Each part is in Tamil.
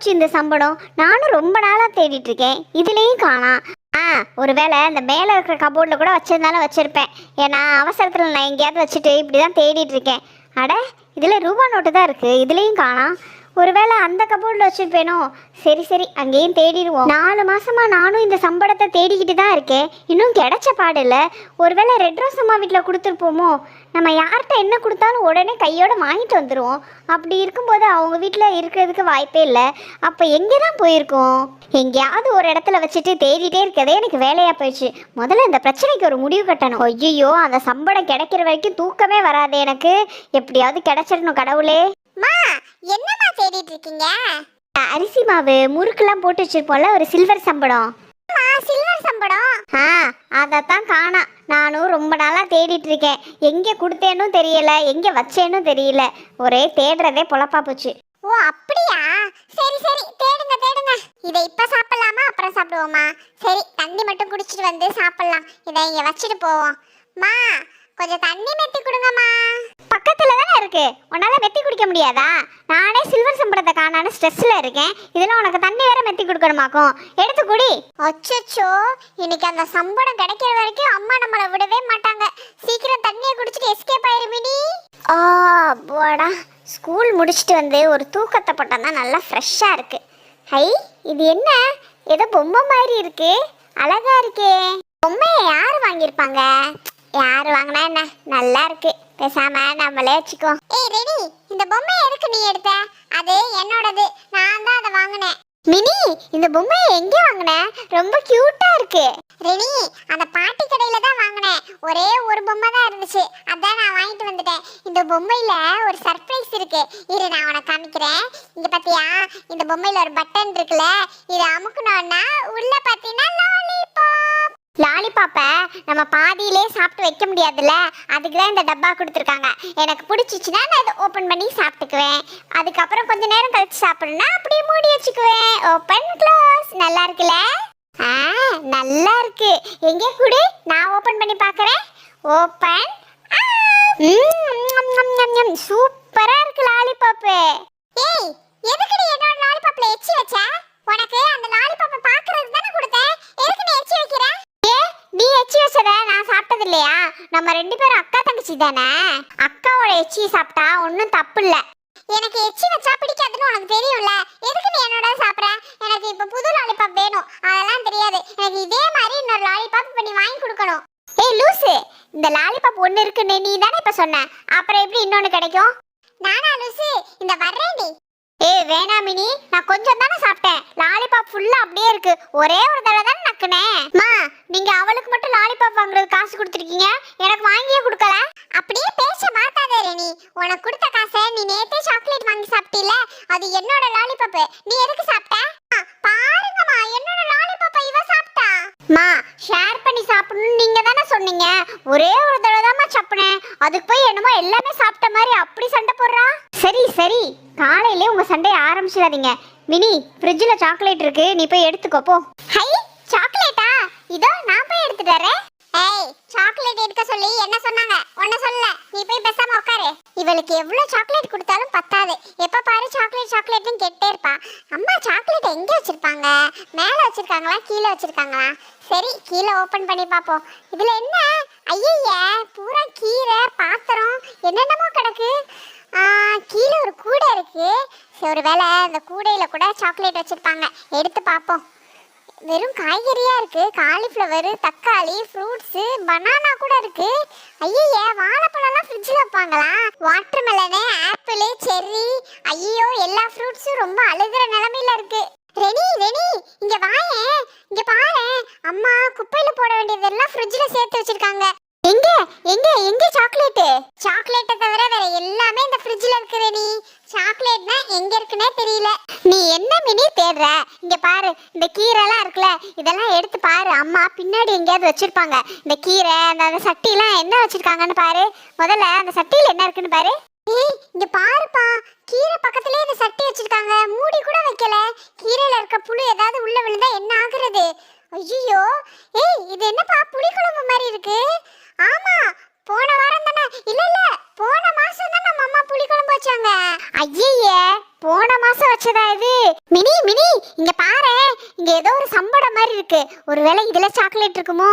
போச்சு இந்த சம்பளம் நானும் ரொம்ப நாளாக தேடிட்டு இருக்கேன் இதுலேயும் காணாம் ஆ ஒருவேளை இந்த மேலே இருக்கிற கபோர்டில் கூட வச்சிருந்தாலும் வச்சுருப்பேன். ஏன்னா அவசரத்தில் நான் எங்கேயாவது வச்சுட்டு இப்படி தான் தேடிட்டு இருக்கேன் அட இதில் ரூபா நோட்டு தான் இருக்குது இதுலேயும் காணாம் ஒருவேளை அந்த கபோர்டில் வச்சுருப்பேனோ? சரி சரி அங்கேயும் தேடிடுவோம். நாலு மாசமா நானும் இந்த சம்பளத்தை தேடிக்கிட்டு தான் இருக்கேன். இன்னும் கிடைச்ச பாடில்ல ஒருவேளை ரெட் ரோஸ் அம்மா வீட்டில் கொடுத்துருப்போமோ? நம்ம யார்கிட்ட என்ன கொடுத்தாலும் உடனே கையோடு வாங்கிட்டு வந்துடுவோம் அப்படி இருக்கும்போது அவங்க வீட்டில் இருக்கிறதுக்கு வாய்ப்பே இல்லை. அப்போ எங்கே தான் போயிருக்கோம்? எங்கேயாவது ஒரு இடத்துல வச்சுட்டு தேடிட்டே இருக்கதே எனக்கு வேலையாக போயிடுச்சு. முதல்ல இந்த பிரச்சனைக்கு ஒரு முடிவு கட்டணும். ஐயோ அந்த சம்பளம் கிடைக்கிற வரைக்கும் தூக்கமே வராது எனக்கு. எப்படியாவது கிடைச்சிடணும் கடவுளே. என்னம்மா தேடிட்டு இருக்கீங்க? அரிசி மாவு முறுக்கெல்லாம் போட்டு வச்சிருப்போம்ல ஒரு சில்வர் சம்பளம் அம்மா சில்வர் சம்பளம் ஆ அதைத்தான் காணா. நானும் ரொம்ப நாளாக தேடிட்டு இருக்கேன். எங்கே கொடுத்தேன்னு தெரியல எங்கே வச்சேன்னு தெரியல. ஒரே தேடுறதே பொழப்பா போச்சு. ஓ அப்படியா? சரி சரி தேடுங்க தேடுங்க. இதை இப்ப சாப்பிடலாமா? அப்புறம் சாப்பிடுவோமா? சரி தண்ணி மட்டும் குடிச்சிட்டு வந்து சாப்பிடலாம். இதை இங்க வச்சுட்டு போவோம். மா கொஞ்சம் தண்ணி மெத்தி கொடுங்கம்மா. பக்கத்துல தானே இருக்கு. உன்னால மெத்தி குடிக்க முடியாதா? நானே சில்வர் சம்பளத்தை காணான்னு ஸ்ட்ரெஸ்ல இருக்கேன். இதெல்லாம் உனக்கு தண்ணி வேற மெத்தி கொடுக்கணுமாக்கும். எடுத்து குடி. அச்சச்சோ. இன்னைக்கு அந்த சம்பளம் கிடைக்கிற வரைக்கும் அம்மா நம்மளை விடவே மாட்டாங்க. சீக்கிரம் தண்ணியை குடிச்சிட்டு எஸ்கேப் ஆயிருமிடி ஆ போடா. ஸ்கூல் முடிச்சுட்டு வந்து ஒரு தூக்கத்தை போட்டால் தான் நல்லா ஃப்ரெஷ்ஷாக இருக்கு. ஹை இது என்ன? ஏதோ பொம்மை மாதிரி இருக்கு. அழகா இருக்கே. பொம்மையை யார் வாங்கியிருப்பாங்க? யார் வாங்கினா என்ன? நல்லா இருக்கு. பேசாம நம்மளே வச்சுக்கோ. ஏய் ரெடி. இந்த பொம்மை எதுக்கு நீ எடுத்த? அது என்னோடது. நான் தான் அதை வாங்கினேன். மினி இந்த பொம்மையை எங்கே வாங்கின? ரொம்ப க்யூட்டா இருக்கு. ரெனி அந்த பாட்டி கடையில தான் வாங்கினேன். ஒரே ஒரு பொம்மை தான் இருந்துச்சு. அதான் நான் வாங்கிட்டு வந்துட்டேன். இந்த பொம்மையில ஒரு சர்ப்ரைஸ் இருக்கு. இரு நான் உனக்கு காமிக்கிறேன். இங்க பாத்தியா? இந்த பொம்மையில ஒரு பட்டன் இருக்குல்ல. இதை அமுக்கணும்னா உள்ள பாத்தீங்கன்னா லாலிபாப் லாலிபாப்பை நம்ம பாதியிலே சாப்பிட்டு வைக்க முடியாதுல்ல? அதுக்கு தான் இந்த டப்பா கொடுத்துருக்காங்க. எனக்கு பிடிச்சிச்சுன்னா நான் இதை ஓப்பன் பண்ணி சாப்பிட்டுக்குவேன். அதுக்கப்புறம் கொஞ்ச நேரம் கழிச்சு சாப்பிடணும்னா அப்படியே மூடி வச்சுக்குவேன். ஓப்பன் க்ளோஸ் நல்லா இருக்குல்ல? ஆ நல்லா இருக்கு. எங்கே கொடு? நான் ஓப்பன் பண்ணி பார்க்குறேன். ஓப்பன் சூப்பரா இருக்கு லாலிபாப்பு. ஏய் எதுக்கு நீ என்னோட லாலிபாப்ல எச்சி வச்ச? உனக்கு அந்த லாலிபாப்பை பாக்குறதுக்கு தானே கொடுத்தேன் எதுக்கு நீ எச்சி வைக்கிற ஏ நீ எச்சி வச்சத நான் சாப்பிட்டது இல்லையா நம்ம ரெண்டு பேரும் அக்கா தங்கச்சி தானே? அக்காவோட எச்சி சாப்பிட்டா ஒன்றும் தப்பு இல்லை எனக்கு எச்சி வச்சா பிடிக்காதுன்னு உனக்கு தெரியும்ல? எதுக்கு நீ என்னோட சாப்பிட்ற? எனக்கு இப்போ புது லாலிபாப் வேணும். அதெல்லாம் தெரியாது. எனக்கு இதே மாதிரி இன்னொரு லாலிபாப் இப்போ நீ வாங்கி கொடுக்கணும். ஏய் லூசு. இந்த லாலிபாப் ஒன்று இருக்குன்னு நீ தானே இப்போ சொன்ன. அப்புறம் எப்படி இன்னொன்று கிடைக்கும்? நானா லூசு? இந்த வர்றேன்டி. ஏய் வேணா மினி நான் கொஞ்சம் தானே சாப்பிட்டேன். லாலிபாப் ஃபுல்லாக அப்படியே இருக்கு. ஒரே ஒரு தடவை தானே நக்குனேன். மா நீங்கள் அவளுக்கு மட்டும் லாலிபாப் வாங்குறது காசு கொடுத்துருக்கீங்க? எனக்கு வாங்கியே கொடுக்கல. அப்படியே பேச மாட்டாதே ரெனி. உனக்கு கொடுத்த காசை நீ நேத்தே சாக்லேட் வாங்கி சாப்பிட்டீல அது என்னோட லாலிபாப் நீ எதுக்கு சாப்பிட்ட? பாருங்கம்மா என்னோட லாலிபாப் இவ சாப்பிட்டா. மா ஷேர் பண்ணி சாப்பிடணும்னு நீங்க தானே சொன்னீங்க. ஒரே ஒரு தடவை தாம்மா சாப்பிட்டேன். அதுக்கு போய் என்னமோ எல்லாமே சாப்பிட்ட மாதிரி அப்படி சண்டை போடுறா? சரி சரி. காலையிலே உங்க சண்டையை ஆரம்பிச்சிடாதீங்க. மினி ஃப்ரிட்ஜில் சாக்லேட் இருக்கு நீ போய் எடுத்துக்கோ போ. ஹை சாக்லேட்டா இதோ நான் போய் எடுத்துட்டு வரேன். ஏய் சாக்லேட் எடுக்க சொல்லி என்ன சொன்னாங்க? ஒன்ன சொல்ல. நீ போய் பேசாம உட்காரு. இவளுக்கு எவ்வளவு சாக்லேட் கொடுத்தாலும் பத்தாது. எப்ப பாரு சாக்லேட் சாக்லேட்னு கேட்டே இருப்பா. அம்மா சாக்லேட் எங்க வச்சிருப்பாங்க? மேல வச்சிருக்காங்களா? கீழே வச்சிருக்காங்களா? சரி கீழே ஓபன் பண்ணி பாப்போம் இதுல என்ன? ஐயய்ய பூரா கீரை பாத்திரம் என்னென்னமோ கிடக்கு. கீழே ஒரு கூடை இருக்கு. சரி ஒருவேளை அந்த கூடையில் கூட சாக்லேட் வச்சுருப்பாங்க. எடுத்து பார்ப்போம். வெறும் காய்கறியாக இருக்குது காலிஃப்ளவர் தக்காளி ஃப்ரூட்ஸு பனானா கூட இருக்குது ஐயய்ய வாழைப்பழம்லாம் ஃப்ரிட்ஜில் வைப்பாங்களா? வாட்டர் மெலனு ஆப்பிள் செர்ரி ஐயோ எல்லா ஃப்ரூட்ஸும் ரொம்ப அழுகிற நிலமையில இருக்குது ரெனி ரெனி இங்க வாயேன். இங்க பாரு. அம்மா குப்பையில போட வேண்டியதெல்லாம் ஃப்ரிட்ஜில் சேர்த்து வச்சிருக்காங்க. எங்க? எங்க? எங்க சாக்லேட்டு சாக்லேட்டை தவிர வேற எல்லாமே இந்த ஃப்ரிட்ஜில் இருக்குது நீ. சாக்லேட்னா எங்க இருக்குன்னே தெரியல. நீ என்ன மினி தேடுற? இங்க பாரு இந்த கீரைலாம் இருக்குல்ல இதெல்லாம் எடுத்து பாரு. அம்மா பின்னாடி எங்கேயாவது வச்சிருப்பாங்க. இந்த கீரை அந்த அந்த சட்டிலாம் என்ன வச்சிருக்காங்கன்னு பாரு. முதல்ல அந்த சட்டியில் என்ன இருக்குன்னு பாரு. ஏய் இங்க பாருப்பா. கீரை பக்கத்துலயே இந்த சட்டி வச்சிருக்காங்க. மூடி கூட வைக்கல. கீரையில இருக்க புழு ஏதாவது உள்ள விழுந்தா என்ன ஆகுறது? ஐயோ ஏய் இது என்னப்பா புளி குழம்பு மாதிரி இருக்கு. ஆமா போன வாரம் தானே. இல்ல இல்ல போன மாசம் தான் நம்ம அம்மா புளி குழம்பு வச்சாங்க. ஐயே போன மாசம் வச்சதா இது? மினி மினி இங்க பாரு இங்க ஏதோ ஒரு சம்படம் மாதிரி இருக்கு. ஒருவேளை இதுல சாக்லேட் இருக்குமோ?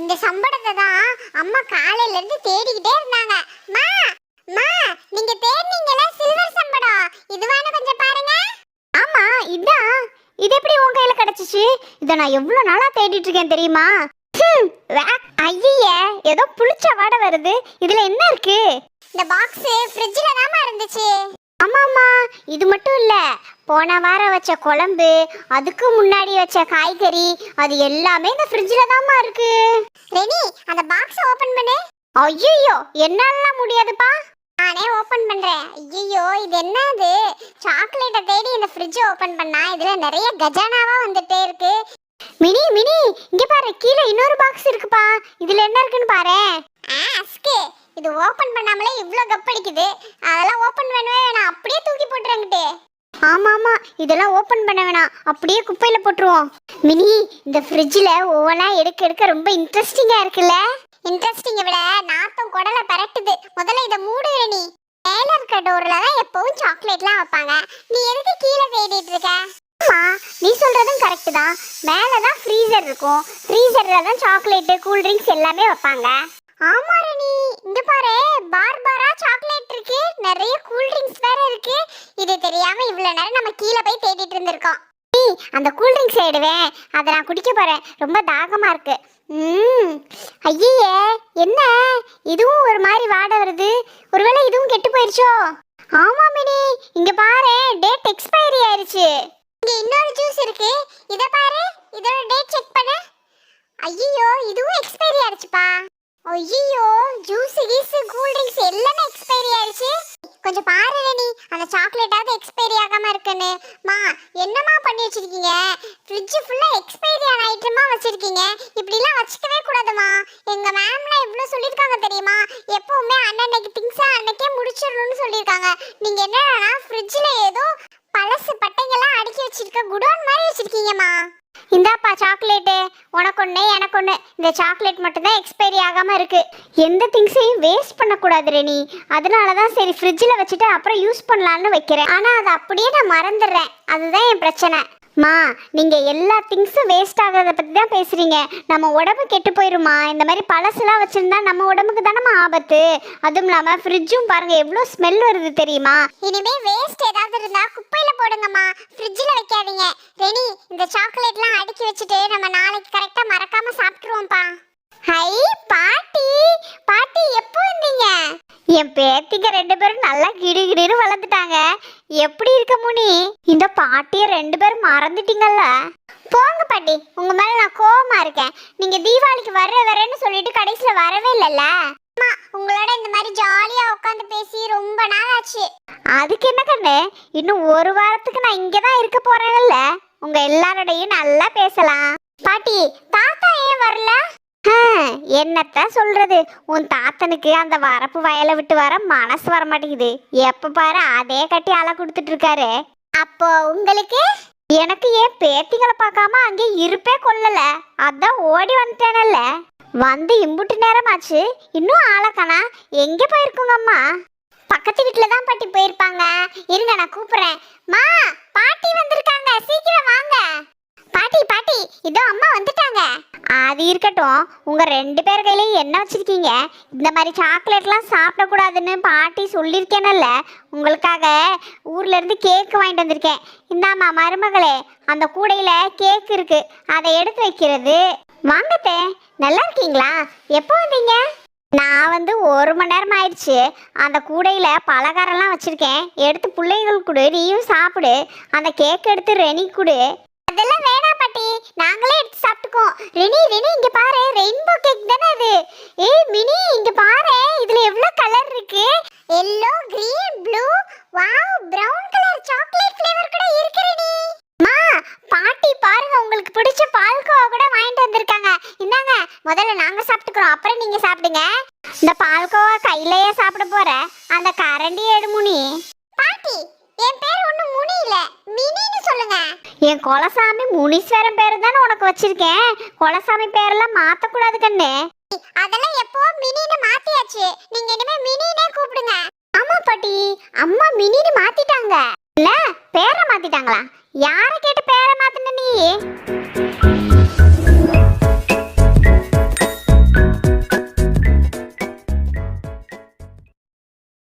இந்த சம்படத்தை தான் அம்மா காலையில இருந்து தேடிக்கிட்டே இருந்தாங்க. மா மா நீங்க தேடினீங்கல சில்வர் சம்படம்? இதுவான கொஞ்சம் பாருங்க. ஆமா இதான். இது எப்படி உன் கையில கிடைச்சிச்சு? இதை நான் எவ்வளவு நாளா தேடிட்டு இருக்கேன் தெரியுமா? ஐயே ஏதோ புளிச்ச வாடை வருது. இதுல என்ன இருக்கு? இந்த பாக்ஸ் ஃப்ரிட்ஜ்ல தாமா இருந்துச்சு. ஆமாம்மா இது மட்டும் இல்ல. போன வாரம் வச்ச குழம்பு அதுக்கு முன்னாடி வச்ச காய்கறி அது எல்லாமே இந்த ஃப்ரிட்ஜில் தாம்மா இருக்கு. ரெனி அந்த பாக்ஸ் ஓபன் பண்ணு. ஐயோ என்னாலலாம் முடியாதுப்பா. நானே ஓபன் பண்றேன். ஐயோ இது என்னது? சாக்லேட்டை தேடி இந்த ஃப்ரிட்ஜ் ஓபன் பண்ணா இதுல நிறைய கஜானாவா வந்துட்டே இருக்கு. மினி மினி இங்க பாரு கீழே இன்னொரு பாக்ஸ் இருக்குப்பா. இதுல என்ன இருக்குன்னு பாரு. அஸ்கு. இது ஓபன் பண்ணாமலே இவ்ளோ கப்படிக்குது அதெல்லாம் ஓபன் பண்ணவே வேணாம். அப்படியே தூக்கி போட்டுறங்கிட்டு ஆமா ஆமா இதெல்லாம் ஓபன் பண்ண வேணாம். அப்படியே குப்பையில போட்டுருவோம். மினி இந்த ஃப்ரிட்ஜில் ஒவ்வொன்றா எடுக்க எடுக்க ரொம்ப இன்ட்ரெஸ்டிங்கா இருக்குல்ல? இன்ட்ரெஸ்டிங்கை விட நாத்தம் குடலை பரட்டுது. முதல்ல இதை மூடு நீ. மேல இருக்க டோர்ல தான் எப்பவும் சாக்லேட்லாம் வைப்பாங்க. நீ எதுக்கு கீழே தேடிட்டு இருக்க? ஆமா நீ சொல்றதும் கரெக்ட் தான். மேலே தான் ஃப்ரீசர் இருக்கும் ஃப்ரீசர்ல தான் சாக்லேட்டு கூல் ட்ரிங்க்ஸ் எல்லாமே வைப்பாங்க. ஆமா ரணி இங்க பாரு பார் பாரா சாக்லேட் இருக்கு. நிறைய கூல் ட்ரிங்க்ஸ் வேற இருக்கு. இது தெரியாம இவ்வளவு நேரம் நம்ம கீழே போய் தேடிட்டு இருந்திருக்கோம். நீ அந்த கூல் ட்ரிங்க்ஸ் எடுவேன். அதை நான் குடிக்க போறேன். ரொம்ப தாகமா இருக்கு. ம் ஐயே என்ன? இதுவும் ஒரு மாதிரி வாடை வருது. ஒருவேளை இதுவும் கெட்டு போயிருச்சோ? ஆமா மினி. இங்க பாரு டேட் எக்ஸ்பைரி ஆயிருச்சு. இங்க இன்னொரு ஜூஸ் இருக்கு. இத பாரு. இதோட டேட் செக் பண்ணு. ஐயோ இதுவும் எக்ஸ்பைரி ஆயிடுச்சுப்பா. ஐயோ ஜூஸ் கீஸ் கூல் ட்ரிங்க்ஸ் எல்லாமே எக்ஸ்பைரி ஆயிடுச்சு. கொஞ்சம் பாரு நீ. அந்த சாக்லேட்டாவது எக்ஸ்பைரி ஆகாம இருக்குன்னு. மா என்னம்மா பண்ணி வச்சிருக்கீங்க? ஃப்ரிட்ஜ் ஃபுல்லா எக்ஸ்பைரி ஆன ஐட்டமா வச்சிருக்கீங்க. இப்படிலாம் வச்சுக்கவே கூடாதுமா. எங்க மேம்லாம் இவ்வளோ சொல்லியிருக்காங்க தெரியுமா? எப்பவுமே அன்னன்னைக்கு திங்ஸ் அன்னைக்கே முடிச்சிடணும்னு சொல்லியிருக்காங்க நீங்க என்னன்னா ஃப்ரிட்ஜ்ல ஏதோ பழசு பட்டைங்கெல்லாம் அடுக்கி வச்சிருக்க குடோன் மாதிரி வச்சிருக்கீங்கம்மா. இந்தாப்பா சாக்லேட்டு. உனக்கு ஒன்று எனக்கு ஒன்று இந்த சாக்லேட் மட்டும்தான் எக்ஸ்பைரி ஆகாமல் இருக்குது எந்த திங்ஸையும் வேஸ்ட் பண்ணக்கூடாது ரெனி. அதனால தான் சரி ஃப்ரிட்ஜில் வச்சுட்டு அப்புறம் யூஸ் பண்ணலான்னு வைக்கிறேன். ஆனால் அதை அப்படியே நான் மறந்துடுறேன். அதுதான் என் பிரச்சனை. மா நீங்கள் எல்லா திங்ஸும் வேஸ்ட் ஆகிறத பற்றி தான் பேசுகிறீங்க நம்ம உடம்பு கெட்டு போயிருமா? இந்த மாதிரி பழசுலாம் வச்சுருந்தா நம்ம உடம்புக்கு தானே ஆபத்து. அதுவும் இல்லாமல் ஃப்ரிட்ஜும் பாருங்கள் எவ்வளோ ஸ்மெல் வருது தெரியுமா? இனிமேல் வேஸ்ட் ஏதாவது இருந்தால் குப்பையில் போடுங்கம்மா. ஃப்ரிட்ஜில் வைக்காதீங்க. ரெனி இந்த சாக்லேட்லாம் அடுக்கி வச்சுட்டு நம்ம நாளைக்கு கரெக்டாக மறக்காமல் சாப்பிட்ருவோம்ப்பா ஹை பாட்டி. பாட்டி எப்போ வந்தீங்க? என் பேத்திங்க ரெண்டு பேரும் நல்லா கிடு கிடுன்னு வளர்ந்துட்டாங்க. எப்படி இருக்க முனி? இந்த பாட்டியை ரெண்டு பேரும் மறந்துட்டீங்கல்ல? போங்க பாட்டி உங்க மேல நான் கோவமா இருக்கேன். நீங்க தீபாவளிக்கு வர்ற வரேன்னு சொல்லிட்டு கடைசியில வரவே இல்லைல்ல? அம்மா உங்களோட இந்த மாதிரி ஜாலியா உட்காந்து பேசி ரொம்ப நாள் ஆச்சு அதுக்கு என்ன கண்ணு? இன்னும் ஒரு வாரத்துக்கு நான் இங்கே தான் இருக்க போறேன்ல. உங்க எல்லாரோடையும் நல்லா பேசலாம். பாட்டி தாத்தா ஏன் வரல? என்னத்தான் சொல்றது? உன் தாத்தனுக்கு அந்த வரப்பு வயலை விட்டு வர மனசு வர மாட்டேங்குது எப்ப பாரு அதே கட்டி அலை கொடுத்துட்டு இருக்காரு அப்போ உங்களுக்கு? எனக்கு ஏன் பேத்திங்களை பார்க்காம அங்கே இருப்பே கொள்ளல அதான் ஓடி வந்துட்டேனல்ல. வந்து இம்புட்டு நேரமாச்சு. இன்னும் ஆளக்கணா எங்கே போயிருக்குங்க அம்மா? பக்கத்து வீட்டில் தான் பாட்டி போயிருப்பாங்க. இருங்க நான் கூப்பிடுறேன். மா பாட்டி வந்திருக்காங்க. சீக்கிரம் வாங்க. பாட்டி பாட்டி இதோ அம்மா வந்துட்டாங்க. அது இருக்கட்டும். உங்க ரெண்டு பேர் கையிலையும் என்ன வச்சிருக்கீங்க. இந்த மாதிரி சாக்லேட்லாம் சாப்பிடக்கூடாதுன்னு பாட்டி சொல்லியிருக்கேனல்ல. உங்களுக்காக ஊர்ல இருந்து கேக் வாங்கிட்டு வந்திருக்கேன். இந்தாம்மா மருமகளே அந்த கூடையில கேக் இருக்கு. அதை எடுத்து வைக்கிறது. வாங்கத்தே நல்லா இருக்கீங்களா? எப்போ வந்தீங்க? நான் வந்து ஒரு மணி நேரம் ஆயிடுச்சு. அந்த கூடையில் பலகாரம்லாம் வச்சுருக்கேன். எடுத்து பிள்ளைகள் கொடு நீயும் சாப்பிடு. அந்த கேக் எடுத்து ரெனி கொடு. நாங்களே எடுத்து சாப்பிட்டுக்கோம் ரெனி ரெனி இங்க பாரு ரெயின்போ கேக் தானே அது. ஏய் மினி இங்க பாரு இதுல எவ்வளவு கலர் இருக்கு. Yellow green blue wow brown colour chocolate flavour கூட இருக்கு ரெனி. மா பாட்டி பாருங்க உங்களுக்கு பிடிச்ச பால்கோவா கூட வாங்கிட்டு வந்திருக்காங்க. இந்தாங்க முதல்ல நாங்க சாப்பிட்டுக்கிறோம் அப்புறம் நீங்க சாப்பிடுங்க. இந்த பால்கோவா கையிலேயே சாப்பிட போற அந்த கரண்டி எடுமுனி பாட்டி கொலசாமி முனீஸ்வரன் பேர் தானே உனக்கு வச்சிருக்கேன். கொலசாமி பேரெல்லாம் மாத்த கூடாது கண்ணே. அதெல்லாம் எப்போ மினின்னு மாத்தியாச்சு. நீங்க இனிமே மினினே கூப்பிடுங்க. ஆமா பாட்டி அம்மா மினின்னு மாத்திட்டாங்க. இல்ல பேரை மாத்திட்டாங்களா? யாரை கேட்டு பேரை மாத்தின நீ?